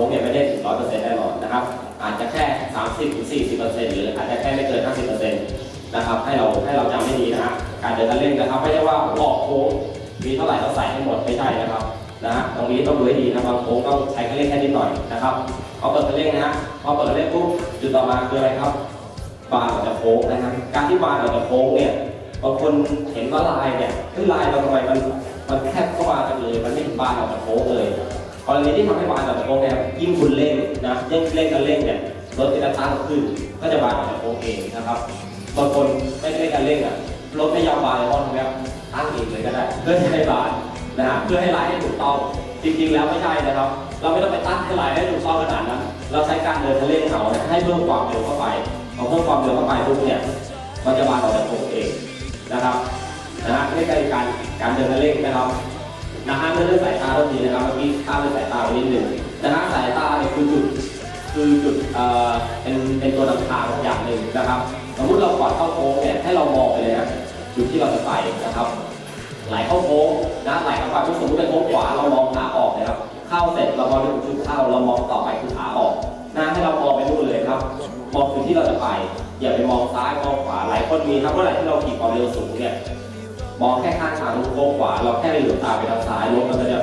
ค้งเนี่ยไม่ได้ถึงร้อยเปอร์เซ็นต์แน่นอนนะครับ อาจจะแค่สามสิบถึงสี่สิบเปอร์เซ็นต์หรืออาจจะแค่ไม่เกินห้าสิบเปอร์เซ็นต์นะครับ ให้เราให้เราจำให้ดีนะฮะการเดินคันเร่งนะครับไม่ใช่ว่าออกโค้งมีเท่าไหร่เราใส่ให้หมดไม่ใช่นะครับนะฮะตรงนี้ต้องดูให้ดีนะครับโค้งต้องใช้คันเร่งแค่นิดหน่อยนะครับพอเปิดคันเร่งนะฮะพอเปิดคันเร่งปุ๊บจุดต่อมาคืออะไรครับบาร์ออกจากโค้งนะครับการที่บาร์ออกจากโค้งเนี่ยบางคนเห็นว่าลายเนี่ยขึ้นลายเราทำไมมันมันแคบเข้ามาจังเลย มันไม่ถึงบาร์ออกจากโค้งเลย กรณีที่ทำให้บาร์ออกจากโค้งเนี่ยยิ่งคุณเร่งนะยิ่งเร่งกันเร่งเนี่ยรถจะตั้งขึ้นก็จะบาร์ออกจากโค้งเองนะครับบางคนไม่ได้เร่งกันเร่งอะรถไม่ยอมบาร์เลยเพราะทำไมครับตั้งเองเลยก็ได้เพื่อให้บาร์นะฮะเพื่อให้ลายให้ถูกต้องจริงๆแล้วไม่ใช่นะครับ เราไม่ต้องไปตั้งให้ลายให้ถูกต้องขนาดนั้น เราใช้การเดินคันเร่งเอาให้เพิ่มความเร็วเข้าไปพอเพิ่มความเร็วเข้าไปปุ๊บเนี่ยมันจะบานออกจากตัวเองนะครับนะฮะนี่คือการการเดินคันเร่งนะครับ นะฮะเรื่องสายตาต้องดีนะครับเมื่อกี้ข้ามเรื่องสายตาไปนิดหนึ่งนะฮะสายตาเนี่ยคือจุดคือจุดเอ่อเป็นเป็นตัวนำทางอย่างหนึ่งนะครับสมมติเราก่อนเข้าโค้งเนี่ยให้เรามองไปเลยนะจุดที่เราจะไปนะครับ ไหลเข้าโค้งนะไหลเข้าไปทุกสมมติเป็นโค้งขวาเรามองขาออกนะครับ เข้าเสร็จเรามองไปถึงจุดเข้าเรามองต่อไปคือขาออกนะให้เรามองไปนู่นเลยครับมองจุดที่เราจะไป อย่าไปมองซ้ายมองขวาหลายคนมีครับเมื่อไหร่ที่เราขี่ความเร็วสูงเนี่ย มองแค่ข้างทางโค้งขวา เราแค่เหลือบตาไปทางซ้ายรถมันก็จะ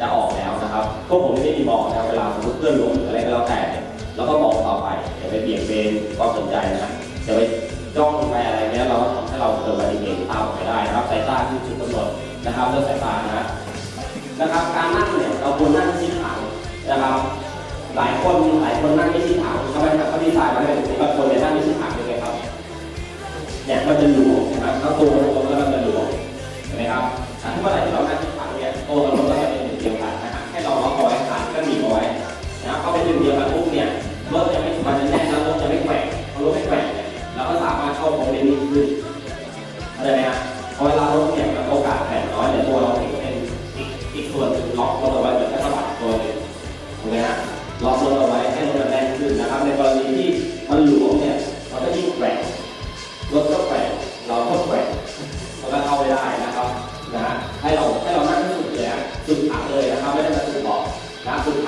จะออกแล้วนะครับพวกผมไม่มีมองนะเวลาสมมติเพื่อนล้มหรืออะไรก็แล้วแต่เนี่ยเราก็มองต่อไปอย่าไปเบี่ยงเบนความสนใจนะอย่าไปจ้องไปอะไรเนี้ยเราก็ทำให้เราเกิดอุบัติเหตุตามไปได้นะครับสายตาคือจุดกำหนดนะครับเรื่องสายตานะนะครับ การนั่งเนี่ยเราควรนั่งชิดหลังนะครับ หลายคนหลายคนนั่งไม่ชิดหลังทำไมครับเขาดีไซน์มาให้บางคนเนี่ยนั่งไม่ชิดหลังยังไงครับเนี่ยมันจะหลวมนะครับถ้าตัวมันตรงแล้วมันจะหลวมเห็ นไหมครับถ้าเมื่อไหร่ที่เรานั่งชิด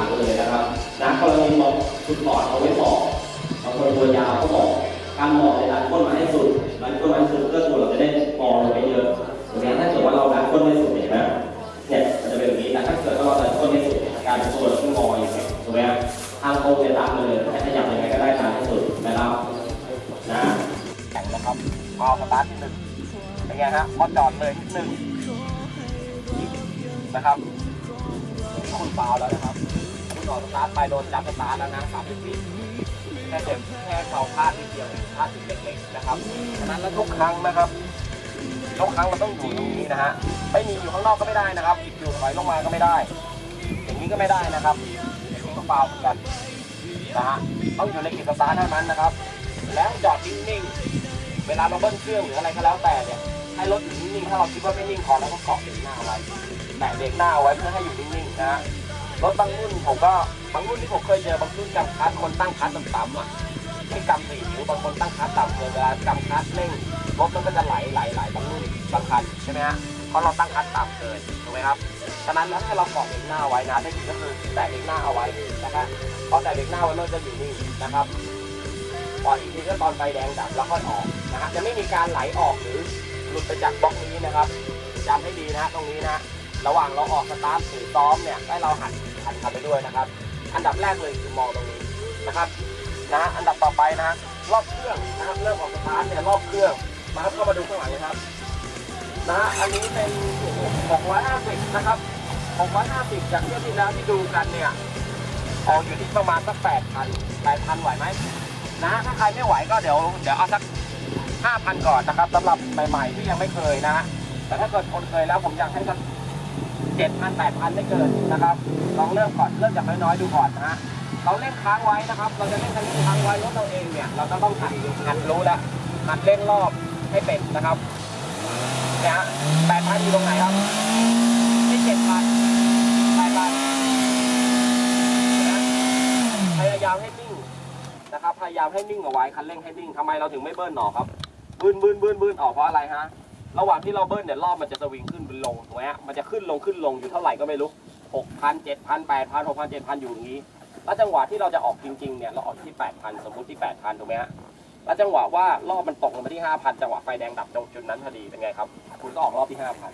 ถังเลยนะครับนะกรณีมองสุดเบาะเอาไว้บอกบางคนตัวยาวก็บอกการมองในดันก้นมาให้สุดดันก้นมาให้สุดเพื่อตัวเราจะได้มองลงไปเยอะตรงนี้ถ้าเกิดว่าเราดันก้นไม่สุดเห็นไหมเนี่ยมันจะเป็นแบบนี้แต่ถ้าเกิดว่าเราดันก้นไม่สุดเนี่ยการเป็นตัวเราต้องมองอย่างเงี้ยถูกไหมครับทางโค้งเนี่ยตามไปเลยให้ขยับยังไงก็ได้ตามที่สุดนะครับนะแข่งนะครับพอสตาร์ทที่หนึ่งเป็นไงฮะพอจอดเลยที่หนึ่งนะครับคุณเปล่าแล้วนะครับคุณ ต่อสตาร์ทไปโดนจับสตาร์ทแล้วนะสามสิบวิแค่เจ็บแค่เขาพลาดนิดเดียวพลาดจุดเล็กๆนะครับฉะนั้นแล้วทุกครั้งนะครับทุกครั้งมันต้องอยู่ตรงนี้นะฮะไม่มีอยู่ข้างนอกก็ไม่ได้นะครับอยู่ถอยลงมาก็ไม่ได้ อย่างนี้ก็ไม่ได้นะครับอย่างนี้ก็เปล่าเหมือนกันนะฮะต้องอยู่ในกิจสตาร์ทเท่านั้นนะครับ แล้วจอดนิ่งๆเวลาเราเบิ้ลเครื่องหรืออะไรก็แล้วแต่เนี่ยให้รถอยู่นิ่งๆถ้าเราคิดว่าไม่นิ่งพอเราก็เกาะเบรกหน้าไว้แตะเบรกหน้าไว้เพื่อให้อยู่นิ่งๆนะฮะ รถบางรุ่นผมก็บางรุ่นที่ผมเคยเจอบางรุ่นกำคัดคนตั้งคัดต่ำๆอะไม่กำสี่นิ้วบางคนตั้งคัดต่ำเลยเวลากำคัดเร่งรถมันก็จะไหลไหลไหลบางรุ่นบางคันใช่ไหมฮะเพราะเราตั้งคัดต่ำเกินถูกไหมครับฉะนั้นแล้วให้เราเกาะเบรกหน้าไว้นะได้ดีก็คือแตะเบรกหน้าเอาไว้นะครับพอแตะเบรกหน้าไว้มันจะอยู่นิ่งนะครับพออีกทีก็ตอนไฟแดงดับแล้วค่อยออกนะฮะจะไม่มีการไหลออกหรือหลุดไปจากบล็อกนี้นะครับจำให้ดีนะตรงนี้นะฮะระหว่างเราออกสตาร์ทหรือซ้อมเนี่ยให้เราหัน หันขับไปด้วยนะครับ อันดับแรกเลยคือมองตรงนี้นะครับนะฮะอันดับต่อไปนะฮะรอบเครื่องนะครับเริ่มออกสตาร์ทเนี่ยรอบเครื่องมาครับเข้ามาดูข้างหลังนะครับนะฮะอันนี้เป็น650นะครับ650จากเที่ยวที่แล้วที่ดูกันเนี่ยออกอยู่ที่ประมาณสัก8,000 8,000ไหวไหมนะฮะถ้าใครไม่ไหวก็เดี๋ยวเดี๋ยวเอาสัก5,000 ก่อนนะครับสำหรับใหม่ๆที่ยังไม่เคยนะฮะแต่ถ้าเกิดคนเคยแล้วผมอยากให้สัก เจ็ดพันแปดพันไม่เกินนะครับลองเริ่มก่อนเริ่มจากน้อยๆดูก่อนนะฮะเราเล่นค้างไว้นะครับ เราจะเล่นคันนี้ค้างไว้รถเราเองเนี่ยเราก็ต้องหัดหัดรู้แล้วหัดเล่นรอบให้เป็นนะครับเนี่ยฮะแปดพันอยู่ตรงไหนครับที่เจ็ดพันแปดพันนะพยายามให้นิ่งนะครับ พยายามให้นิ่งเอาไว้คันเร่งให้นิ่งทำไมเราถึงไม่เบิ้ลหนอครับบืนบืนบืนบืนออกเพราะอะไรฮะ ระหว่างที่เราเบิ้ลเนี่ยรอบมันจะสวิงขึ้นลงถูกไหมฮะมันจะขึ้นลงขึ้นลงอยู่เท่าไหร่ก็ไม่รู้หกพันเจ็ดพันแปดพันหกพันเจ็ดพันอยู่อย่างนี้ แล้วจังหวะที่เราจะออกจริงๆเนี่ยเราออกที่แปดพันสมมติที่แปดพันถูกไหมฮะแล้วจังหวะว่ารอบมันตกลงมาที่ห้าพันจังหวะไฟแดงดับตรงจุดนั้นพอดีเป็นไงครับ คุณก็ออกรอบที่ห้าพัน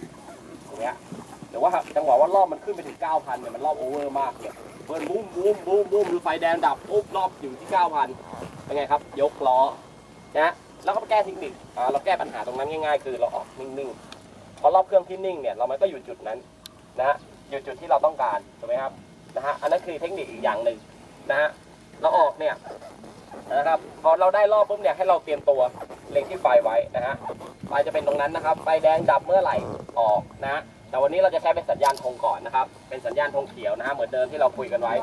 ถูกไหมฮะหรือว่าจังหวะว่ารอบมันขึ้นไปถึงเก้าพันเนี่ยมันรอบโอเวอร์มากเนี่ยเบิร์นบูมบูมบูมบูมหรือไฟแดงดับปุ๊บรอบอยู่ที่เก้าพันเป็นไงครับ ยกล้อนะ แล้วก็ไปแก้เทคนิคอ่าเราแก้ปัญหาตรงนั้นง่าย ๆ คือเราออกนิ่งๆพอรอบเครื่องที่นิ่งเนี่ยเรามันก็อยู่จุดนั้นนะฮะอยู่จุดที่เราต้องการถูกไหมครับนะฮะอันนั้นคือเทคนิคอีกอย่างหนึ่งนะฮะเราออกเนี่ยนะครับพอเราได้รอบปุ๊บเนี่ยให้เราเตรียมตัวเล็งที่ไฟไว้นะฮะไฟจะเป็นตรงนั้นนะครับไฟแดงดับเมื่อไหร่ออกนะฮะแต่วันนี้เราจะใช้เป็นสัญญาณธงก่อนนะครับ เป็นสัญญาณธงเขียวนะฮะเหมือนเดิมที่เราคุยกันไว้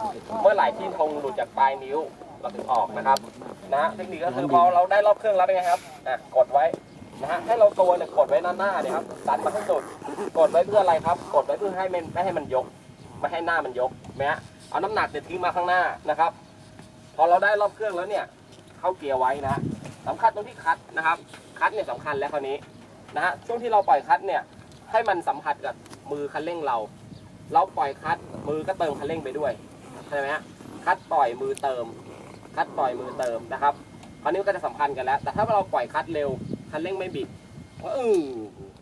เมื่อไหร่ที่ธงหลุดจากปลายนิ้ว เราถึงออกนะครับนะฮะเทคนิคก็คือพอเราได้รอบเครื่องแล้วเป็นไงครับอะกดไว้นะฮะให้เราตัวเนี่ยกดไว้หน้าหน้าเนี่ยครับดันมาให้สุดกดไว้เพื่ออะไรครับ กดไว้เพื่อให้มันไม่ให้มันยกไม่ให้หน้ามันยกนะฮะเอาน้ำหนักเนี่ยทิ้งมาข้างหน้านะครับ พอเราได้รอบเครื่องแล้วเนี่ยเข้าเกียร์ไว้นะฮะสำคัญตรงที่คัดนะครับ คัดเนี่ยสำคัญแล้วคราวนี้นะฮะช่วงที่เราปล่อยคัดเนี่ยให้มันสัมผัสกับมือคันเร่งเรา เราปล่อยคัดมือก็เติมคันเร่งไปด้วยใช่ไหมฮะคัดปล่อยมือเติม คัดปล่อยมือเติมนะครับคราวนี้มันก็จะสัมพันธ์กันแล้ว แต่ถ้าเราปล่อยคัดเร็วคันเร่งไม่บิดก็อือ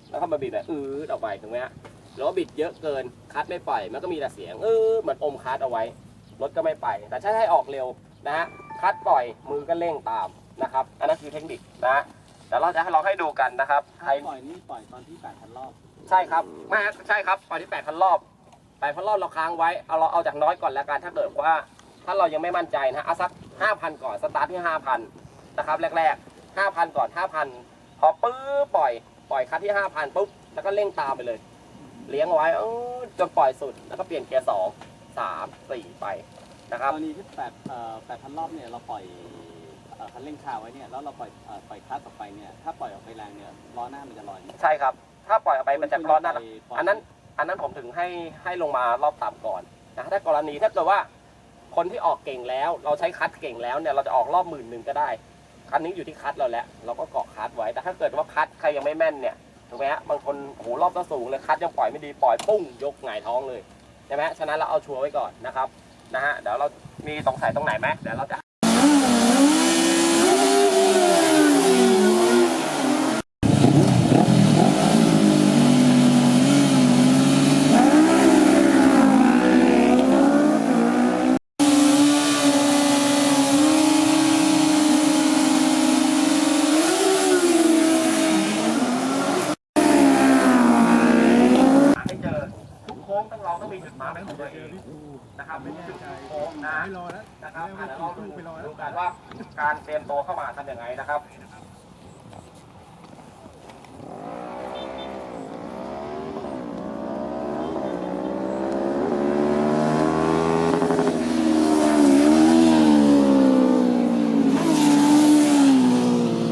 แล้วก็มาบิดแบบอือออกไปถูกไหมฮะหรือว่าบิดเยอะเกินคัดไม่ปล่อยมันก็มีแต่เสียงเออเหมือนอมคัดเอาไว้รถก็ไม่ไป แต่ถ้าให้ออกเร็วนะฮะคัดปล่อยมือก็เร่งตามนะครับอันนั้นคือเทคนิคนะฮะเดี๋ยวเราจะให้ลองให้ดูกันนะครับใครปล่อยนี่ปล่อยตอนที่แปดพันรอบใช่ครับไม่ใช่ครับปล่อยที่แปดพันรอบแปดพันรอบเราค้างไว้เอาเราเอาจากน้อยก่อนแล้วกันถ้าเกิดว่า ถ้าเรายังไม่มั่นใจนะฮะเอาสัก ห้าพันก่อนสตาร์ทที่ห้าพันนะครับแรกๆห้าพันก่อนห้าพันพอปื้อปล่อยปล่อยคัดที่ห้าพันปุ๊บแล้วก็เร่งตามไปเลย เลี้ยงเอาไว้เออจนปล่อยสุดแล้วก็เปลี่ยนเกียร์สองสามสี่ไปนะครับกรณีที่แปดเอ่อแปดพันรอบเนี่ยเราปล่อยเอ่อคันเร่งคาไว้เนี่ยแล้วเราปล่อยเอ่อปล่อยคลัสออกไปเนี่ยถ้าปล่อยออกไปแรงเนี่ยล้อหน้ามันจะลอยไหมใช่ครับ ถ้าปล่อยออกไปมันจะร้อนหน้าปล่ยอันนั้นอันนั้นผมถึงให้ให้ลงมารอบต่ำก่อนนะถ้ากรณีถ้าเกิดว่า คนที่ออกเก่งแล้ว เราใช้คัดเก่งแล้วเนี่ยเราจะออกรอบหมื่นหนึ่งก็ได้ คันนี้อยู่ที่คัดเราแล้วเราก็เกาะคัดไว้แต่ถ้าเกิดว่าคัดใครยังไม่แม่นเนี่ยถูกไหมฮะบางคนโหรอบก็สูงเลยคัดยังปล่อยไม่ดีปล่อยปุ้งยกหงายท้องเลยใช่ไหมฉะนั้นเราเอาชัวร์ไว้ก่อนนะครับนะฮะเดี๋ยวเรามีสงสัยตรงไหนไหมเดี๋ยวเราจะ หาให้เจอทุกโค้งต้องเรา ต้องมีจุดมาร์กเป็นของตัวเองนะครับเป็นจุดโค้งนะไม่รอแล้วนะครับอะเดี๋ยวเราดูไปรอแล้วดูกันว่าการเตรียมตัวเข้ามาทำยังไงนะครับ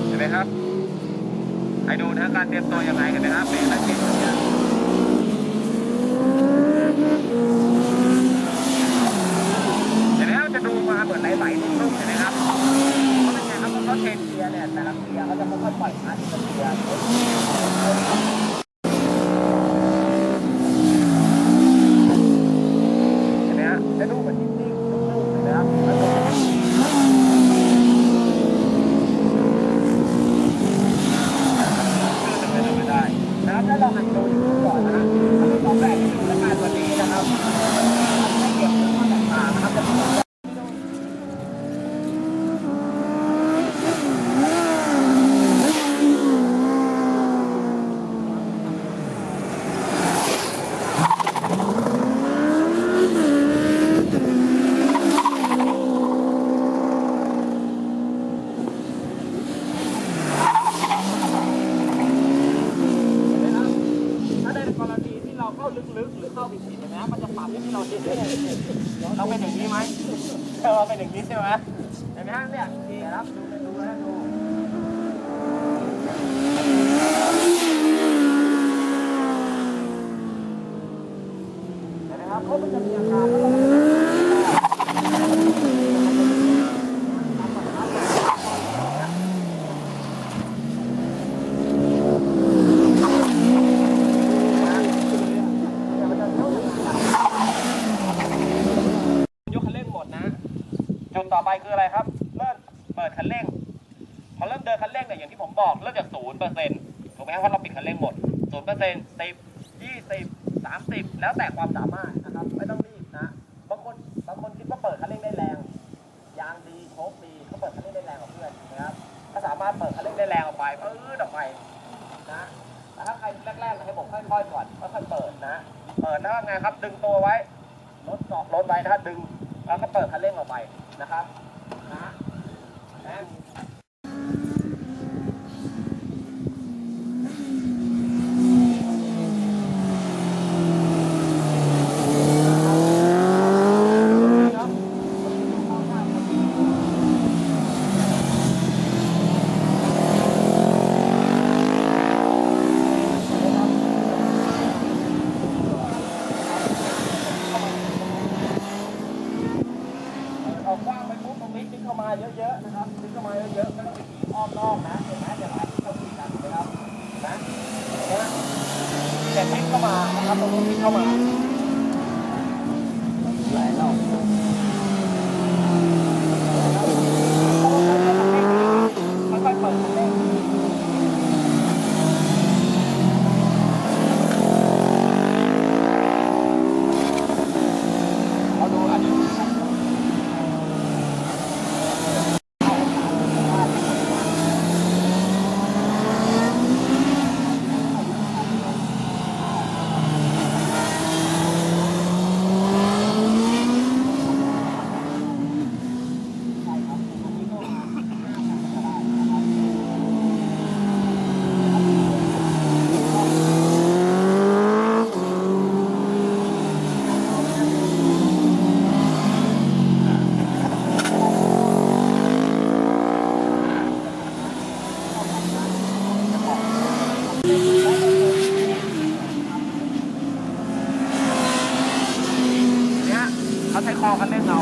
เห็นไหมครับให้ดูนะการเตรียมตัวยังไงเห็นไหมครับเป็นนักเก็ตเนี่ยเห็นไหมครับจะดูมาเหมือนไหลๆนุ่มๆเห็นไหมครับเพราะเป็นไงครับเพราะเขาเทนเกียร์เนี่ยแต่ละเกียร์เขาจะค่อยๆปล่อยคันทีละเกียร์เห็นไหมฮะจะดูเหมือนนิ่งๆนุ่มๆเห็นไหมครับแล้วก็ไม่ได้นะครับถ้าเราหันดูอยู่ก่อนนะฮะตอนแรกที่ดูรายการวันนี้นะครับไม่เกี่ยวกับข้อต่างๆนะครับจะมี นะครับถ้าในกรณีที่เราเข้าลึกๆ หรือเข้าผิดๆเห็นไหมมันจะปรับให้เราดิ้นเราเป็นอย่างนี้ไหมเออเป็นอย่างนี้ใช่ ไหมเห็นไหมฮะเนี่ยดีครับดูดูนะดูเห็นไหมครับเขามันจะมีอาการแล้วเรา จุดต่อไปคืออะไรครับ เริ่มเปิดคันเร่ง พอเริ่มเดินคันเร่งเนี่ยอย่างที่ผมบอกเริ่มจากศูนย์เปอร์เซ็นต์ถูกไหมครับเพราเราปิดคันเร่งหมดศูนย์เปอร์เซ็นต์สิบยี่สิบสามสิบแล้วแต่ความสามารถนะครับ ไม่ต้องรีบนะ บางคนบางคนคิดว่าเปิดคันเร่งได้แรง ยางดีโชคดีเขาเปิดคันเร่งได้แรงกว่าเพื่อนนะครับถ้าสามารถเปิดคันเร่งได้แรงออกไปปื๊ดออกไปนะแต่ถ้าใครแรกๆให้ผมค่อยๆก่อนค่อยๆเปิดนะ เปิดแล้วไงครับ ดึงตัวไว้รถเกาะรถไว้ถ้าดึงแล้วก็เปิดคันเร่งออกไปนะครับนะนะ เอากว้างไปปุ๊บตรงนี้ดึงเข้ามาเยอะๆนะครับดึงเข้ามาเยอะๆไม่ต้องไปขี่อ้อมนอกนะเห็นไหมเดี๋ยวเราเราคุยกันนะครับนะนะ เดี๋ยวดึงเข้ามานะครับตรงนี้เข้ามาหลายรอบค่อยๆเปิดคันเร่งเอาดูอันนี้ เนี่ยเขาใช้ คอกันเล่นเรา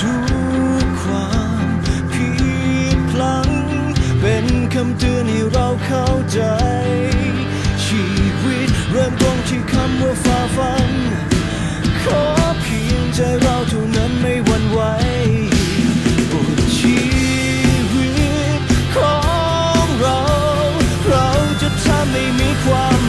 ทุกความผิดพลังเป็นคำเตือนให้เราเข้าใจ ชีวิตเริ่มต้นที่คำว่าฝ่าฟัน ขอเพียงใจเราเท่น้นไม่หวั่นไหวบทชีวิตของเรา เราจะทำให้มีความ